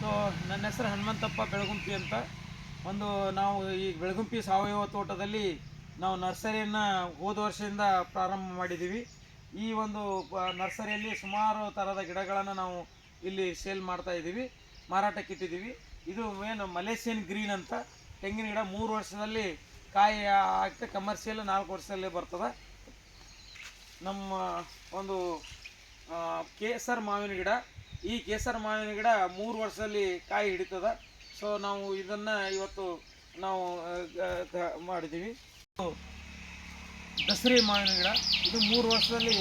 So ನನ್ನ ಹೆಸರು ಹನುಮಂತಪ್ಪ ಬೆಳಗುಂಪಿ ಅಂತ. ಒಂದು ನಾವು ಈ ಬೆಳಗುಂಪಿ ಸಾವಯವ ತೋಟದಲ್ಲಿ ನಾವು ನರ್ಸರಿಯನ್ನು ಹೋದ ವರ್ಷದಿಂದ ಪ್ರಾರಂಭ ಮಾಡಿದ್ದೀವಿ. ಈ ಒಂದು ನರ್ಸರಿಯಲ್ಲಿ ಸುಮಾರು ಥರದ ಗಿಡಗಳನ್ನು ನಾವು ಇಲ್ಲಿ ಸೇಲ್ ಮಾಡ್ತಾ ಇದ್ದೀವಿ, ಮಾರಾಟಕ್ಕೆ ಇಟ್ಟಿದ್ದೀವಿ. ಇದು ಏನು ಮಲೇಷಿಯನ್ ಗ್ರೀನ್ ಅಂತ. ತೆಂಗಿನ ಗಿಡ ಮೂರು ವರ್ಷದಲ್ಲಿ ಕಾಯಿ ಆಗ್ತದೆ ಕಮರ್ಷಿಯಲ್ ನಾಲ್ಕು ವರ್ಷದಲ್ಲಿ ಬರ್ತದೆ. ನಮ್ಮ ಒಂದು ಕೇಸರ್ ಮಾವಿನ ಗಿಡ. ಈ ಕೇಸರ ಮಾವಿನ ಗಿಡ ಮೂರು ವರ್ಷದಲ್ಲಿ ಕಾಯಿ ಹಿಡಿತದ. ಸೊ ನಾವು ಇದನ್ನು ಇವತ್ತು ನಾವು ಮಾಡಿದ್ದೀವಿ ದಸರಿ ಮಾವಿನ ಗಿಡ. ಇದು ಮೂರು ವರ್ಷದಲ್ಲಿ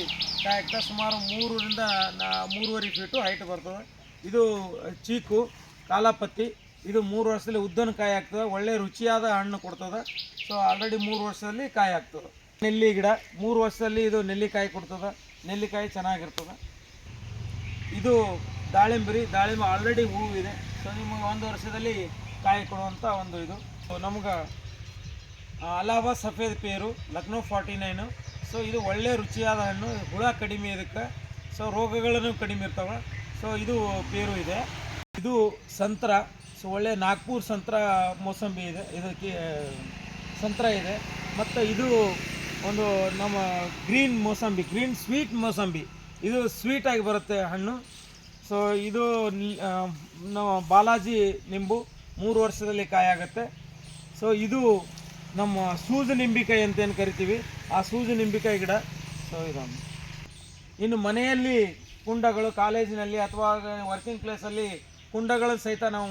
ಕಾಯಿ ಆಗ್ತದೆ ಸುಮಾರು ಮೂರರಿಂದ ಮೂರುವರೆ ಫೀಟು ಹೈಟ್ ಬರ್ತದೆ. ಇದು ಚೀಕು, ಕಾಲಾಪತ್ತಿ. ಇದು ಮೂರು ವರ್ಷದಲ್ಲಿ ಉದ್ದನ ಕಾಯಿ ಆಗ್ತದೆ. ಒಳ್ಳೆ ರುಚಿಯಾದ ಹಣ್ಣು ಕೊಡ್ತದೆ. ಸೊ ಆಲ್ರೆಡಿ ಮೂರು ವರ್ಷದಲ್ಲಿ ಕಾಯಿ ಆಗ್ತದೆ. ನೆಲ್ಲಿ ಗಿಡ. ಮೂರು ವರ್ಷದಲ್ಲಿ ಇದು ನೆಲ್ಲಿಕಾಯಿ ಕೊಡ್ತದೆ. ನೆಲ್ಲಿಕಾಯಿ ಚೆನ್ನಾಗಿರ್ತದೆ. ಇದು ದಾಳಿಂಬರಿ, ದಾಳಿಂಬೆ ಆಲ್ರೆಡಿ ಹೂವಿದೆ. ಸೊ ನಿಮಗೆ ಒಂದು ವರ್ಷದಲ್ಲಿ ಕಾಯಿ ಕೊಡುವಂಥ ಒಂದು ಇದು. ಸೊ ನಮ್ಗೆ ಅಲಾವಾ ಸಫೇದ್ ಪೇರು, ಲಕ್ನೋ ಫಾರ್ಟಿ ನೈನು. ಸೊ ಇದು ಒಳ್ಳೆ ರುಚಿಯಾದ ಹಣ್ಣು. ಹುಳ ಕಡಿಮೆ ಇದಕ್ಕೆ. ಸೊ ರೋಗಗಳನ್ನು ಕಡಿಮೆ ಇರ್ತವೆ. ಸೊ ಇದು ಪೇರು ಇದೆ. ಇದು ಸಂತ್ರ. ಸೊ ಒಳ್ಳೆ ನಾಗ್ಪುರ್ ಸಂತ್ರ ಮೋಸಂಬಿ ಇದೆ. ಇದಕ್ಕೆ ಸಂತ್ರ ಇದೆ. ಮತ್ತು ಇದು ಒಂದು ನಮ್ಮ green mosambi green sweet mosambi. ಇದು ಸ್ವೀಟಾಗಿ ಬರುತ್ತೆ ಹಣ್ಣು. ಸೊ ಇದು ನಮ್ಮ ಬಾಲಾಜಿ ನಿಂಬು ಮೂರು ವರ್ಷದಲ್ಲಿ ಕಾಯಿ ಆಗುತ್ತೆ ಸೊ ಇದು ನಮ್ಮ ಸೂಜು ನಿಂಬಿಕಾಯಿ ಅಂತ ಏನು ಕರಿತೀವಿ? ಆ ಸೂಜು ನಿಂಬಿಕಾಯಿ ಗಿಡ. ಸೊ ಇದೊಂದು. ಇನ್ನು ಮನೆಯಲ್ಲಿ ಕುಂಡಗಳು, ಕಾಲೇಜಿನಲ್ಲಿ ಅಥವಾ ವರ್ಕಿಂಗ್ ಪ್ಲೇಸಲ್ಲಿ ಕುಂಡಗಳ ಸಹಿತ ನಾವು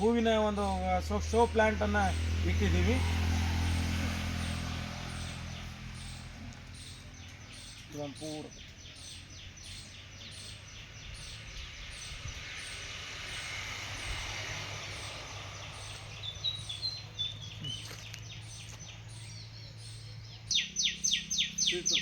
ಹೂವಿನ ಒಂದು ಶೋ ಶೋ ಪ್ಲ್ಯಾಂಟನ್ನು ಇಟ್ಟಿದ್ದೀವಿ. ಇದೊಂದು ಪೂರ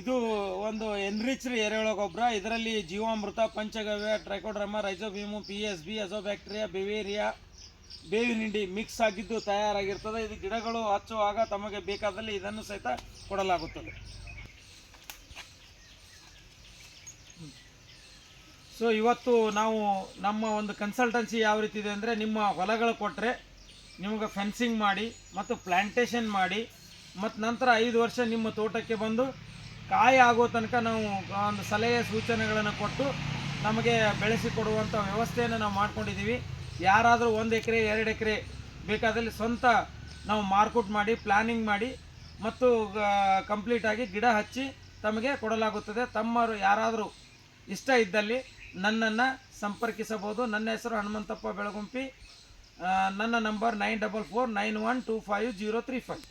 ಇದು ಒಂದು ಎನ್ರಿಚ್ಡ್ ಎರೆಹುಳ ಗೊಬ್ಬರ. ಇದರಲ್ಲಿ jeevamrutha, panchagavya trichoderma rhizobium P S B azobacteria beauveria ಬೇವಿನ ಹಿಂಡಿ ಮಿಕ್ಸ್ ಆಗಿದ್ದು ತಯಾರಾಗಿರ್ತದೆ. ಇದು ಗಿಡಗಳು ಹಚ್ಚುವಾಗ ತಮಗೆ ಬೇಕಾದಲ್ಲಿ ಇದನ್ನು ಸಹಿತ ಕೊಡಲಾಗುತ್ತದೆ. ಸೊ ಇವತ್ತು ನಾವು ನಮ್ಮ ಒಂದು ಕನ್ಸಲ್ಟೆನ್ಸಿ ಯಾವ ರೀತಿ ಇದೆ ಅಂದರೆ ನಿಮ್ಮ ಹೊಲಗಳು ಕೊಟ್ಟರೆ ನಿಮಗೆ ಫೆನ್ಸಿಂಗ್ ಮಾಡಿ ಮತ್ತು ಪ್ಲ್ಯಾಂಟೇಷನ್ ಮಾಡಿ ಮತ್ತು ನಂತರ ಐದು ವರ್ಷ ನಿಮ್ಮ ತೋಟಕ್ಕೆ ಬಂದು ಕಾಯಿ ಆಗೋ ತನಕ ನಾವು ಒಂದು ಸಲಹೆ ಸೂಚನೆಗಳನ್ನು ಕೊಟ್ಟು ನಮಗೆ ಬೆಳೆಸಿಕೊಡುವಂಥ ವ್ಯವಸ್ಥೆಯನ್ನು ನಾವು ಮಾಡ್ಕೊಂಡಿದ್ದೀವಿ. ಯಾರಾದರೂ ಒಂದು ಎಕರೆ, ಎರಡು ಎಕರೆ ಬೇಕಾದಲ್ಲಿ ಸ್ವಂತ ನಾವು ಮಾರ್ಕೌಟ್ ಮಾಡಿ ಪ್ಲ್ಯಾನಿಂಗ್ ಮಾಡಿ ಮತ್ತು ಕಂಪ್ಲೀಟಾಗಿ ಗಿಡ ಹಚ್ಚಿ ತಮಗೆ ಕೊಡಲಾಗುತ್ತದೆ. ತಮ್ಮರು ಯಾರಾದರೂ ಇಷ್ಟ ಇದ್ದಲ್ಲಿ ನನ್ನನ್ನು ಸಂಪರ್ಕಿಸಬಹುದು. ನನ್ನ ಹೆಸರು ಹನುಮಂತಪ್ಪ ಬೆಳಗುಂಪಿ. ನನ್ನ number nine double four nine one two five zero three five.